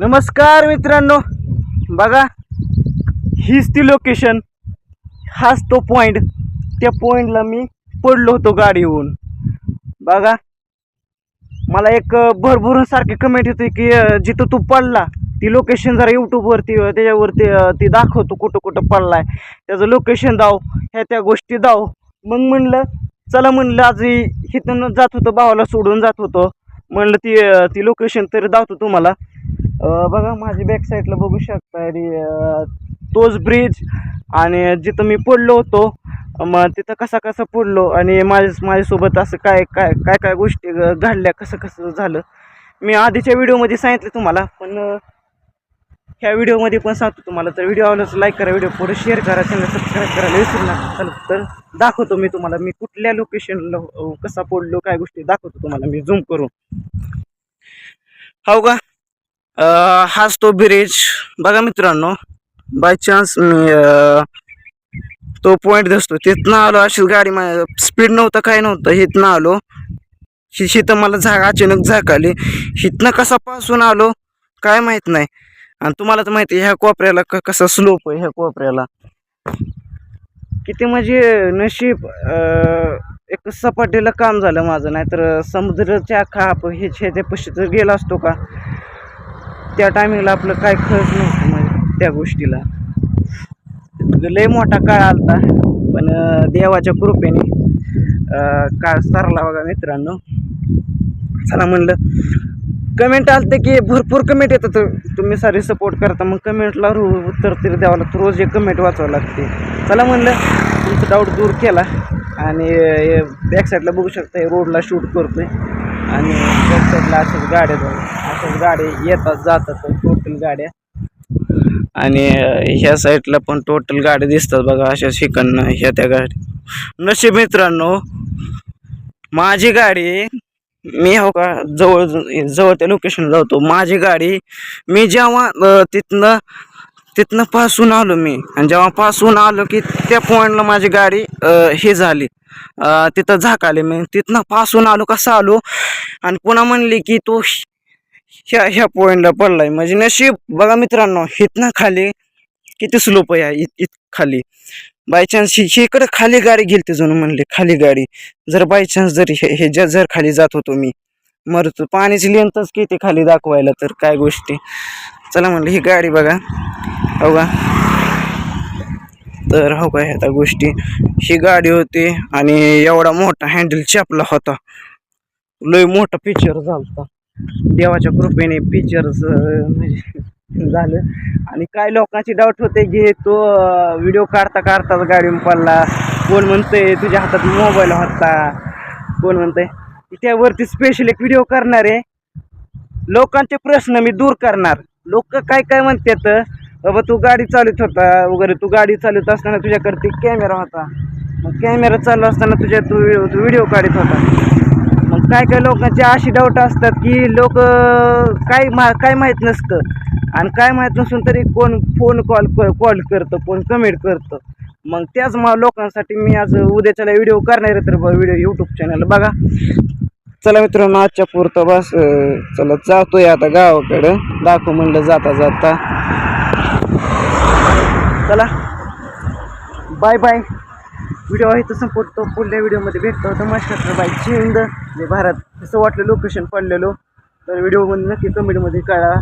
नमस्कार मित्रांनो. बघा हीच ती लोकेशन हाच तो पॉईंट त्या पॉईंटला मी पडलो होतो गाडीहून. बघा मला एक भरभरून सारखे कमेंट येते की जिथं तू पडला ती लोकेशन जरा यूट्यूबवरती त्याच्यावरती ती दाखवतो कुठं कुठं पडलाय. त्याचं लोकेशन दाव ह्या त्या गोष्टी दाव. मग म्हणलं चला म्हणलं आज इ- इथून जात होतं भावाला सोडून जात होतो. म्हणलं ती ती लोकेशन तरी दावतो तुम्हाला. बघा माझी बॅक साईडला बघू शकता रे तोच ब्रिज आणि जिथं मी पडलो होतो मग तिथं कसा कसा पडलो आणि माझ्या माझ्यासोबत असं काय काय काय काय गोष्टी घडल्या कसं कसं झालं मी आधीच्या व्हिडिओमध्ये सांगितलं तुम्हाला पण ह्या व्हिडिओमध्ये पण सांगतो तुम्हाला. तर व्हिडिओ आवडल्यास लाईक करा व्हिडिओ पुढे शेअर करा चॅनल सबस्क्राईब करायला विसरू नका. तर दाखवतो मी तुम्हाला मी कुठल्या लोकेशनला कसा पडलो काय गोष्टी दाखवतो तुम्हाला मी झूम करून. हो का? हाच तो ब्रिज बघा मित्रांनो बाय चान्स मी तो पॉईंट दिसतो. तिथनं आलो अशीच गाडी मा स्पीड नव्हतं काय नव्हतं. हिथनं आलो. ही हिथं मला झाग अचानक झाक आली. हिथनं कसा पासून आलो काय माहीत नाही. आणि तुम्हाला तर माहिती आहे ह्या कोपऱ्याला क कसा स्लोप आहे ह्या कोपऱ्याला. किती म्हणजे नशीब एक सपाटीला काम झालं माझं. नाहीतर समुद्राच्या खाप हे ह्याच्या पशी तर गेला असतो का? त्या टायमिंगला आपलं काय खर्च नव्हतं म्हणजे त्या गोष्टीला. म्हणजे लय मोठा काळ आलता पण देवाच्या कृपेने काळ सरला बघा मित्रांनो. चला म्हणलं कमेंट आलते की भरपूर कमेंट येतात. तुम्ही सारे सपोर्ट करता मग कमेंटला रो उत्तर तरी द्यावं लागतं. रोज एक कमेंट वाचावं लागते. चला म्हणलं तुमचं डाऊट दूर केला आणि बॅक साईडला बघू शकता रोडला शूट करतोय. आणि बॅक साईडला अशाच गाड्या जाऊ असंच गाड्या येतात जातात टोटल गाड्या. आणि ह्या साईडला पण टोटल गाड्या दिसतात बघा अशा शिकणं ह्या त्या गाड्या नशीब मित्रांनो माझी गाडी मी हो का जवळ जवळ त्या लोकेशनला जातो. माझी गाडी मी जेव्हा तिथनं तिथनं पासून आलो मी आणि जेव्हा पासून आलो की त्या पॉईंटला माझी गाडी हे झाली. तिथं झाक मी. तिथनं पासून आलो कसं आलो आणि पुन्हा म्हणली की तो ह्या ह्या पॉईंटला पडलाय. म्हणजे नशीब बघा मित्रांनो इथनं खाली किती स्लोप आहे इत इत खाली. बाय चान्स ही इकडे खाली गाडी गेली जणू म्हणले खाली गाडी. जर बाय चान्स जर हे हे ज्या जर खाली जात होतो मी मरतो. पाण्याची लेंथच किती खाली दाखवायला तर काय गोष्टी. चला म्हणलं ही गाडी बघा. हो का? तर हो का ह्या गोष्टी. ही गाडी होती आणि एवढा मोठा हँडल चपला होता. लय मोठा पिक्चर झालता. देवाच्या कृपेने पिक्चर्स म्हणजे झालं. आणि काय लोकांची डाऊट होते की तो व्हिडिओ काढता काढताच गाडी पडला. कोण म्हणतंय तुझ्या हातात मोबाईल होता. कोण म्हणतंय त्यावरती स्पेशल एक व्हिडिओ करणार आहे. लोकांचे प्रश्न मी दूर करणार. लोक काय काय म्हणतात बाबा तू गाडी चालवत होता. वगैरे तू गाडी चालवत असताना तुझ्याकडे कॅमेरा होता. मग कॅमेरा चालू असताना तुझ्या तू व्हिडिओ काढत होता. काय काय लोकांचे अशी डाऊट असतात की लोक काय मा काय माहीत नसतं. आणि काय माहीत नसून तरी कोण फोन कॉल कॉल करतं कोण कमेंट करतं. मग त्याच मा लोकांसाठी मी आज उद्याच्याला व्हिडिओ करणार आहे तर व्हिडिओ यूट्यूब चॅनल बघा. चला मित्रांनो आजच्या पुरतं बस चला जातोय आता गावाकडं. दाखव म्हणलं जाता जाता. चला. बाय बाय व्हिडिओ आहे तो संपवतो पुढल्या व्हिडिओमध्ये भेटतो. नमस्कार बाय हिंद जय भारत. असं वाटलं लोकेशन पडलेलो. तर व्हिडिओमध्ये नक्की कमेंटमध्ये कळा.